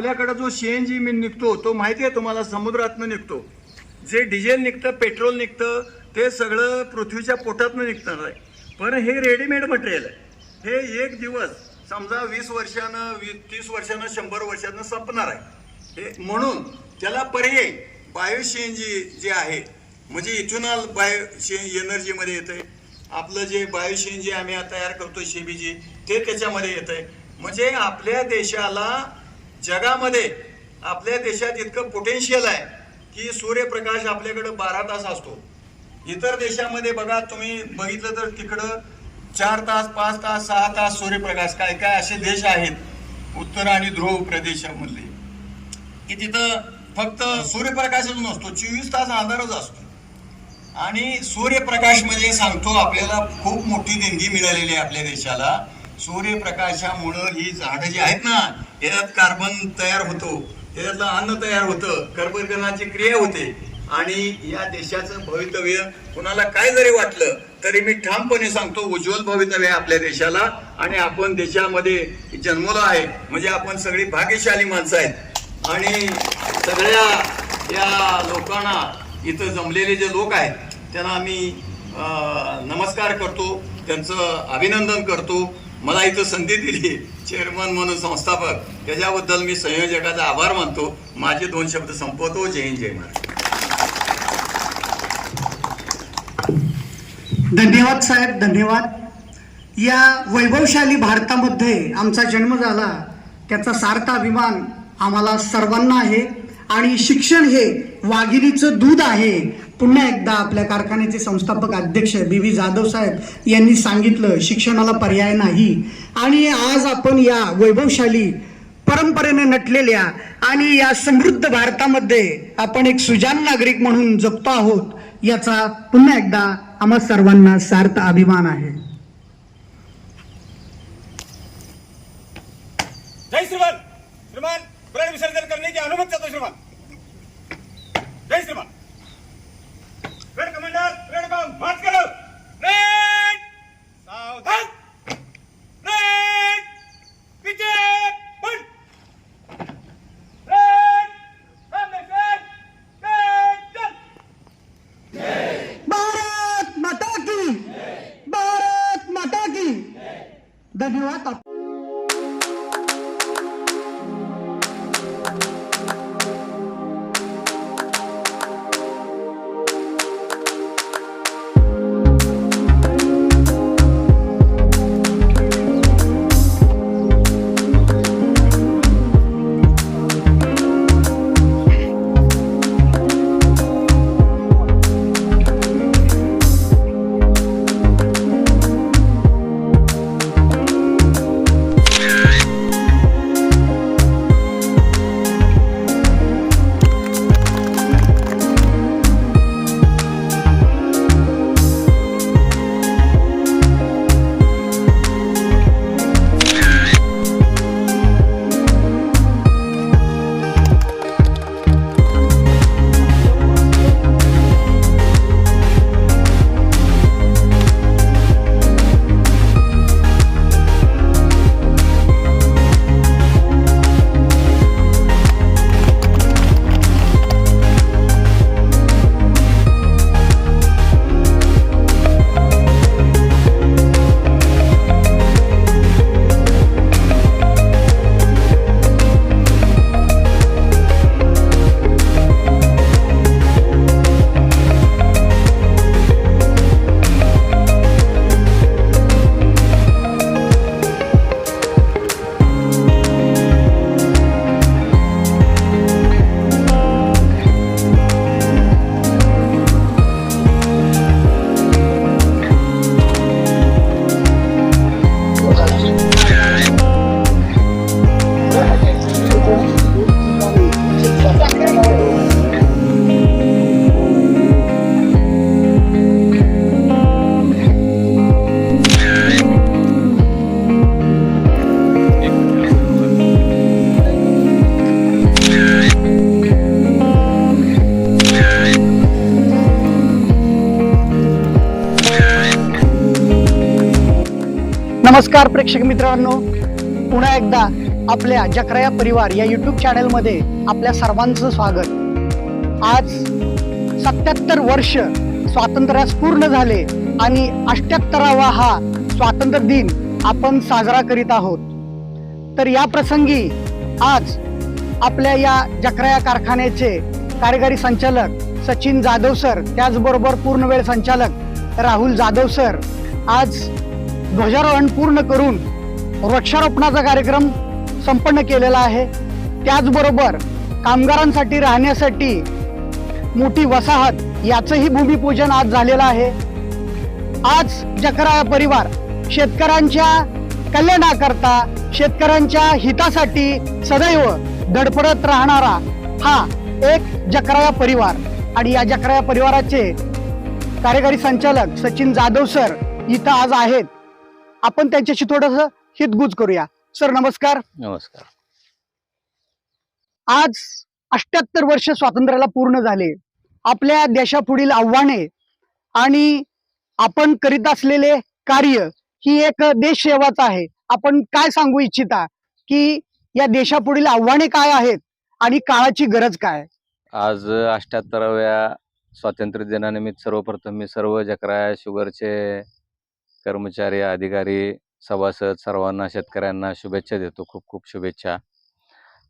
आपल्याकडं जो C N G मी निघतो तो माहिती आहे तुम्हाला समुद्रातनं निघतो. जे डिझेल निघतं पेट्रोल निघतं ते सगळं पृथ्वीच्या पोटातनं निघणार आहे पण हे रेडीमेड मटेरियल आहे. हे एक दिवस समजा वीस वर्षानं वी तीस वर्षानं शंभर वर्षानं संपणार आहे. हे म्हणून त्याला पर्याय बायो जी जे आहे म्हणजे इथेनॉल बायो सी एनर्जीमध्ये आहे आपलं जे बायो जी आम्ही तयार करतो शेबीजी ते त्याच्यामध्ये येतं आहे म्हणजे आपल्या देशाला जगामध्ये आपल्या देशात इतकं पोटेन्शियल आहे की सूर्यप्रकाश आपल्याकडं बारा तास असतो. इतर देशामध्ये बघा तुम्ही बघितलं तर तिकडं चार तास पाच तास सहा तास सूर्यप्रकाश. काय काय असे देश आहेत उत्तर आणि ध्रुव प्रदेशामधले की तिथं फक्त सूर्यप्रकाशच नसतो चोवीस तास अंधारच असतो. आणि सूर्यप्रकाश म्हणजे सांगतो आपल्याला खूप मोठी देणगी मिळालेली आहे आपल्या देशाला. सूर्यप्रकाशामुळं ही झाडं जी आहेत ना याच्यात कार्बन तयार होतो. त्याच्यातलं अन्न तयार होतं. कर्बोदनाची क्रिया होते. आणि या देशाचं भवितव्य कुणाला काय जरी वाटलं तरी मी ठामपणे सांगतो उज्ज्वल भवितव्य आहे आपल्या देशाला. आणि आपण देशामध्ये जन्मलो आहे. म्हणजे आपण सगळी भाग्यशाली माणसं आहेत. आणि सगळ्या या लोकांना इथं जमलेले जे लोक आहेत त्यांना आम्ही नमस्कार करतो. त्यांचं अभिनंदन करतो. मला इथं संधी दिली. चेअरमन म्हणून संस्थापक. त्याच्याबद्दल मी संयोजकाचा आभार मानतो. माझे दोन शब्द संपवतो. जय हिंद जय महाराज धन्यवाद साहेब. धन्यवाद. या वैभवशाली भारतामध्ये आमचा जन्म झाला. त्याचा सार्थ अभिमान आम्हाला सर्वांना आहे. आणि शिक्षण हे वाघिणीचं दूध आहे. पुन्हा एकदा आपल्या कारखान्याचे संस्थापक अध्यक्ष बी व्ही जाधव साहेब यांनी सांगितलं शिक्षणाला पर्याय नाही. आणि आज आपण या वैभवशाली परंपरेने नटलेल्या आणि या समृद्ध भारतामध्ये आपण एक सुजान नागरिक म्हणून जगतो आहोत याचा पुन्हा एकदा आम्हा सर्वांना सार्थ अभिमान आहे. नमस्कार प्रेक्षक मित्रांनो. पुन्हा एकदा आपल्या जकराया परिवार या युट्यूब चॅनलमध्ये आपल्या सर्वांचं स्वागत. आज सत्याहत्तर वर्ष स्वातंत्र्यास पूर्ण झाले आणि अष्ट्याहत्तरावा हा स्वातंत्र्य दिन आपण साजरा करीत आहोत. तर या प्रसंगी आज आपल्या या जकराया कारखान्याचे कार्यकारी संचालक सचिन जाधव सर त्याचबरोबर पूर्णवेळ संचालक राहुल जाधव सर आज ध्वजारोहण पूर्ण करून वृक्षारोपणाचा कार्यक्रम संपन्न केलेला आहे. त्याचबरोबर कामगारांसाठी राहण्यासाठी मोठी वसाहत याचंही भूमिपूजन आज झालेलं आहे. आज जकराया परिवार शेतकऱ्यांच्या कल्याणाकरता शेतकऱ्यांच्या हितासाठी सदैव धडपडत राहणारा हा एक जकराया परिवार. आणि या जकराया परिवाराचे कार्यकारी संचालक सचिन जाधव सर इथं आज आहेत. आपण त्यांच्याशी थोडस हितगुज करूया. सर नमस्कार. नमस्कार. आज अष्ट्याहत्तर वर्ष स्वातंत्र्याला पूर्ण झाले. आपल्या देशापुढील आव्हाने आणि आपण करीत असलेले कार्य ही एक देश सेवाच आहे. आपण काय सांगू इच्छिता की या देशापुढील आव्हाने काय आहेत आणि काळाची गरज काय? आज अष्ट्याहत्तराव्या स्वातंत्र्य दिनानिमित्त सर्वप्रथम मी सर्व जकराया शुगरचे कर्मचारी अधिकारी सभासद सर्वांना शेतकऱ्यांना शुभेच्छा देतो. खूप खूप शुभेच्छा.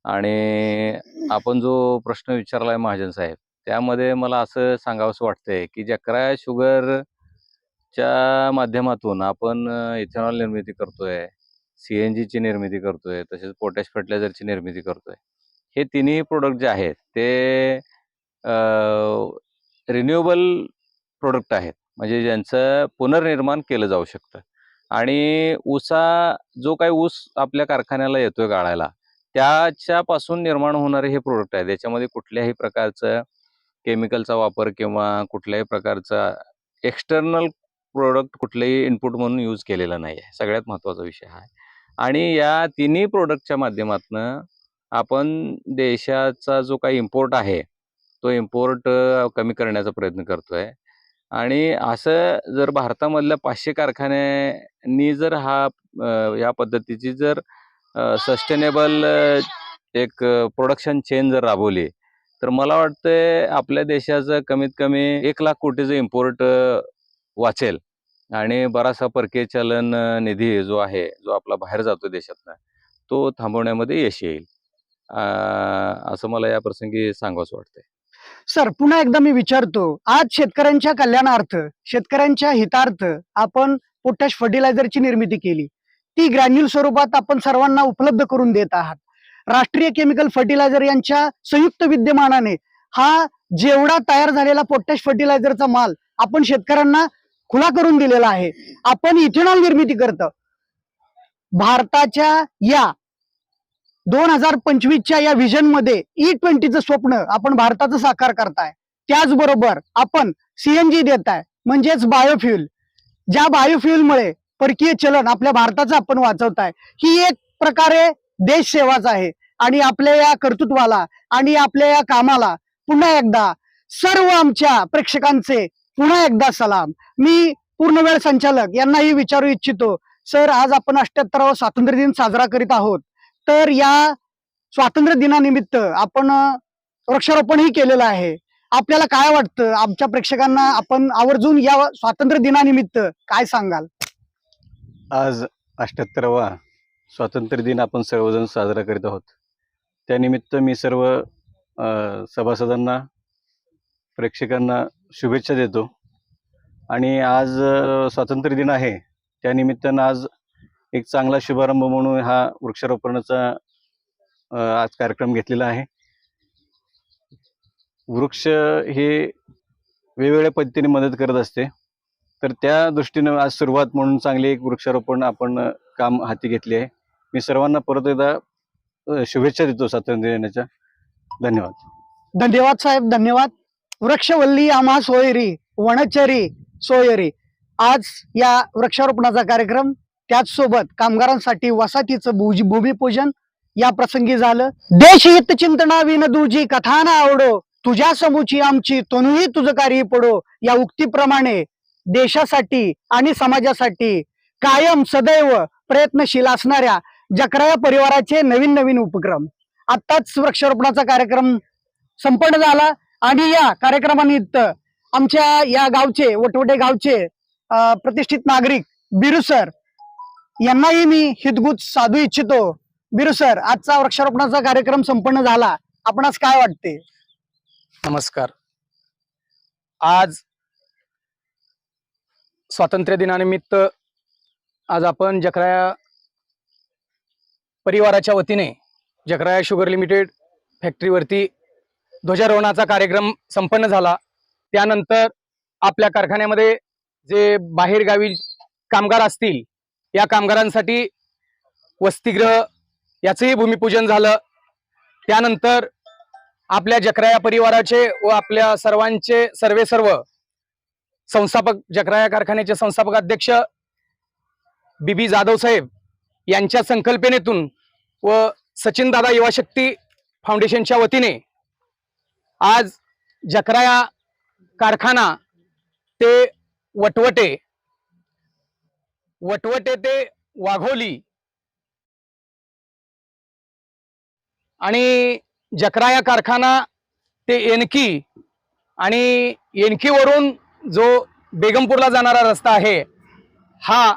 आणि आपण जो प्रश्न विचारला आहे महाजन साहेब त्यामध्ये मला असं सांगावंसं वाटतंय की जक्राय शुगरच्या माध्यमातून आपण इथेनॉल निर्मिती करतोय सी एन जीची निर्मिती करतोय तसेच पोटॅश फर्टिलायझरची निर्मिती करतोय. हे तिन्ही प्रोडक्ट जे आहेत ते रिन्युएबल प्रोडक्ट आहेत. म्हणजे ज्यांचं पुनर्निर्माण केलं जाऊ शकतं. आणि ऊसा जो काही ऊस आपल्या कारखान्याला येतोय गाळायला त्याच्यापासून निर्माण होणारे हे प्रोडक्ट आहेत. याच्यामध्ये कुठल्याही प्रकारचं केमिकलचा वापर किंवा कुठल्याही प्रकारचा एक्सटर्नल प्रोडक्ट कुठलेही इनपुट म्हणून यूज केलेला नाही आहे सगळ्यात महत्त्वाचा विषय हा आहे. आणि या तिन्ही प्रोडक्टच्या माध्यमातून आपण देशाचा जो काही इम्पोर्ट आहे तो इम्पोर्ट कमी करण्याचा प्रयत्न करतोय. आणि असं जर भारतामधल्या पाचशे कारखान्यांनी जर हा या पद्धतीची जर सस्टेनेबल एक प्रोडक्शन चेन जर राबवली तर मला वाटतंय आपल्या देशाचं कमीत कमी एक लाख कोटीचं इम्पोर्ट वाचेल. आणि बराचसा परकीय चलन निधी जो आहे जो आपला बाहेर जातो देशातनं तो थांबवण्यामध्ये यश येईल. असं मला या प्रसंगी सांगावंच वाटतंय. सर पुन्हा एकदा मी विचारतो आज शेतकऱ्यांच्या कल्याणार्थ शेतकऱ्यांच्या हितार्थ आपण पोटॅश फर्टिलायझरची निर्मिती केली. ती ग्रॅन्युल स्वरूपात आपण सर्वांना उपलब्ध करून देत आहात. राष्ट्रीय केमिकल फर्टिलायझर यांच्या संयुक्त विद्यमानाने हा जेवढा तयार झालेला पोटॅश फर्टिलायझरचा माल आपण शेतकऱ्यांना खुला करून दिलेला आहे. आपण इथेनॉल निर्मिती करत. भारताच्या या दोन हजार पंचवीसच्या या विजनमध्ये e ई ट्वेंटीचं स्वप्न आपण भारताचं साकार करताय. त्याचबरोबर आपण सीएनजी देताय म्हणजेच बायोफ्युल ज्या बायोफ्युलमुळे परकीय चलन आपल्या भारताचं आपण वाचवताय ही एक प्रकारे देश सेवाच आहे. आणि आपल्या या कर्तृत्वाला आणि आपल्या या कामाला पुन्हा एकदा सर्व आमच्या प्रेक्षकांचे पुन्हा एकदा सलाम. मी पूर्णवेळ संचालक यांनाही विचारू इच्छितो सर आज आपण अष्ट्याहत्तरावा स्वातंत्र्य दिन साजरा करीत आहोत. तर या स्वातंत्र्य दिनानिमित्त आपण वृक्षारोपणही केलेलं आहे. आपल्याला काय वाटतं? आमच्या प्रेक्षकांना आपण आवर्जून या स्वातंत्र्य दिनानिमित्त काय सांगाल? आज अठ्याहत्तरावा स्वातंत्र्य दिन आपण सर्वजण साजरा करीत आहोत. त्यानिमित्त मी सर्व सभासदांना प्रेक्षकांना शुभेच्छा देतो. आणि आज स्वातंत्र्य दिन आहे. त्यानिमित्तानं आज एक चांगला शुभारंभ म्हणून हा वृक्षारोपणाचा आज कार्यक्रम घेतलेला आहे. वृक्ष हे वेगवेगळ्या पद्धतीने मदत करत असते. तर त्या दृष्टीनं आज सुरुवात म्हणून चांगली एक वृक्षारोपण आपण काम हाती घेतले आहे. मी सर्वांना परत एकदा शुभेच्छा देतो स्वातंत्र्य देण्याच्या धन्यवाद. धन्यवाद साहेब धन्यवाद. वृक्षवल्ली आम्हा सोयरी वनचरी सोयरी. आज या वृक्षारोपणाचा कार्यक्रम त्याचसोबत कामगारांसाठी वसाहतीचं भूजी भूमिपूजन या प्रसंगी झालं. देशहित चिंतना विन दुजी कथा ना आवडो. तुझ्या समूची आमची तनुही तुझं कार्य पडो. या उक्तीप्रमाणे देशासाठी आणि समाजासाठी कायम सदैव प्रयत्नशील असणाऱ्या जकराया परिवाराचे नवीन नवीन उपक्रम. आत्ताच वृक्षारोपणाचा कार्यक्रम संपन्न झाला आणि या कार्यक्रमानिमित्त आमच्या या गावचे वटवटे गावचे अं, प्रतिष्ठित नागरिक बिरुसर यांनाही मी हितगुज साधू इच्छितो. बिरू सर आजचा वृक्षारोपणाचा कार्यक्रम संपन्न झाला. आपणास काय वाटते? नमस्कार. आज स्वातंत्र्य दिनानिमित्त आज आपण जकराया परिवाराच्या वतीने जकराया शुगर लिमिटेड फॅक्टरीवरती ध्वजारोहणाचा कार्यक्रम संपन्न झाला. त्यानंतर आपल्या कारखान्यामध्ये जे बाहेरगावी कामगार असतील या कामगारांसाठी वसतिगृह याचंही भूमिपूजन झालं. त्यानंतर आपल्या जकराया परिवाराचे व आपल्या सर्वांचे सर्वे सर्व संस्थापक जकराया कारखान्याचे संस्थापक अध्यक्ष बीबी जाधव साहेब यांच्या संकल्पनेतून व सचिन दादा युवा शक्ती फाउंडेशनच्या वतीने आज जकराया कारखाना ते वटवटे वटवटे ते वाघोली. आणि जकराया कारखाना ते एनकी. आणि एनकीवरून जो बेगमपूरला जाणारा रस्ता आहे हा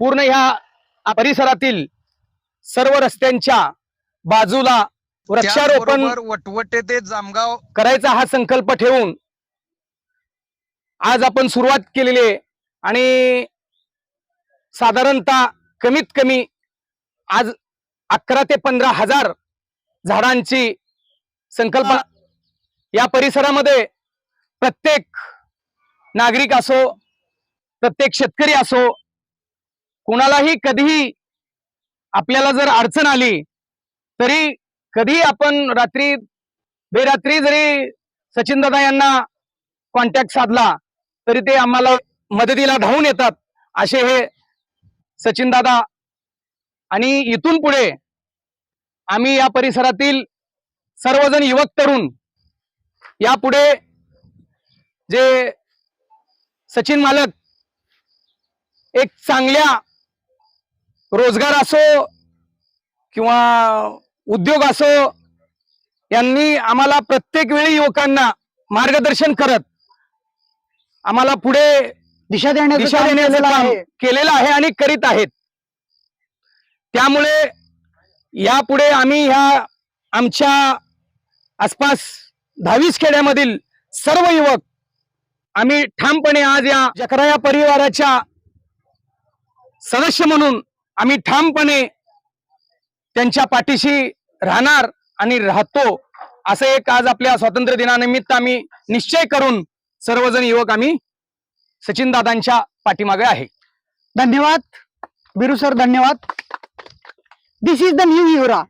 पूर्ण ह्या परिसरातील सर्व रस्त्यांच्या बाजूला वृक्षारोपण वटवटे ते जामगाव करायचा हा संकल्प ठेवून आज आपण सुरुवात केलेली आहे. आणि साधारणतः कमीत कमी आज अकरा ते पंधरा हजार झाडांची संकल्पना या परिसरामध्ये प्रत्येक नागरिक असो प्रत्येक शेतकरी असो कुणालाही कधीही आपल्याला जर अडचण आली तरी कधी आपण रात्री बेरात्री जरी सचिन दादा यांना कॉन्टॅक्ट साधला तरी ते आम्हाला मदतीला धावून येतात असे हे सचिन दादा. आणि इथून पुढे आम्ही या परिसरातील सर्वजण युवक तरुण यापुढे जे सचिन मालक एक चांगल्या रोजगार असो किंवा उद्योग असो यांनी आम्हाला प्रत्येक वेळी युवकांना मार्गदर्शन करत आम्हाला पुढे दिशा देण्याचं दिशा काम देण्याचं केलेलं काम आहे. केलेलं आहे आणि करीत आहेत. त्यामुळे यापुढे आम्ही ह्या आमच्या आसपास दहावीस खेड्यामधील सर्व युवक आम्ही ठामपणे आज या जकराया परिवाराच्या सदस्य म्हणून आम्ही ठामपणे त्यांच्या पाठीशी राहणार आणि राहतो असं एक आज आपल्या स्वातंत्र्य दिनानिमित्त आम्ही निश्चय करून सर्वजण युवक आम्ही सचिन दादांच्या पाठीमागे आहे. धन्यवाद. बिरू सर धन्यवाद. This is the new era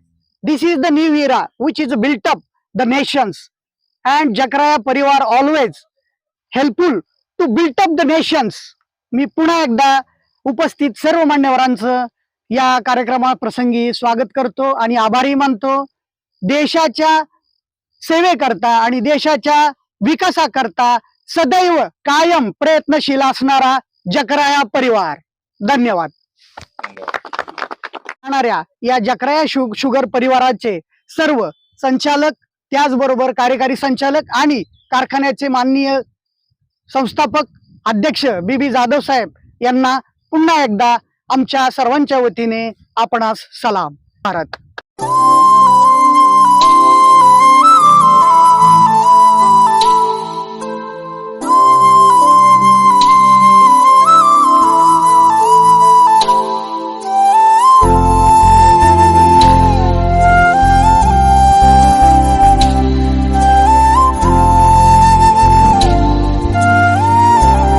this is the new era which is built up the nations and जकराया परिवार always helpful to built up the nations मी पुन्हा एकदा उपस्थित सर्व मान्यवरांचं या कार्यक्रमाप्रसंगी स्वागत करतो आणि आभारी मानतो. देशाच्या सेवेकरता आणि देशाच्या विकासाकरता सदैव कायम प्रयत्नशील असणारा जकराया परिवार. धन्यवाद. राहणाऱ्या या जकराया शु शुगर परिवाराचे सर्व संचालक त्याचबरोबर कार्यकारी संचालक आणि कारखान्याचे माननीय संस्थापक अध्यक्ष बी बी जाधव साहेब यांना पुन्हा एकदा आमच्या सर्वांच्या वतीने आपणास सलाम. भारत.